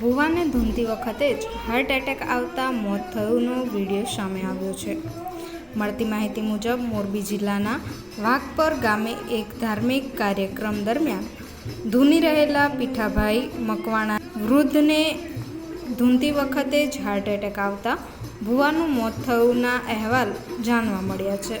ભુવાને ધૂમતી વખતે જ heart attack આવતા મોત થયુંનો વિડીયો સામે આવ્યો છે મળતી માહિતી મુજબ મોરબી જિલ્લાના વાઘપર ગામે એક ધાર્મિક કાર્યક્રમ દરમિયાન ધૂની રહેલા પીઠાભાઈ મકવાણા વૃદ્ધને ધૂમતી વખતે જ હાર્ટ એટેક આવતા ભુવાનું મોત થયુંના અહેવાલ જાણવા મળ્યા છે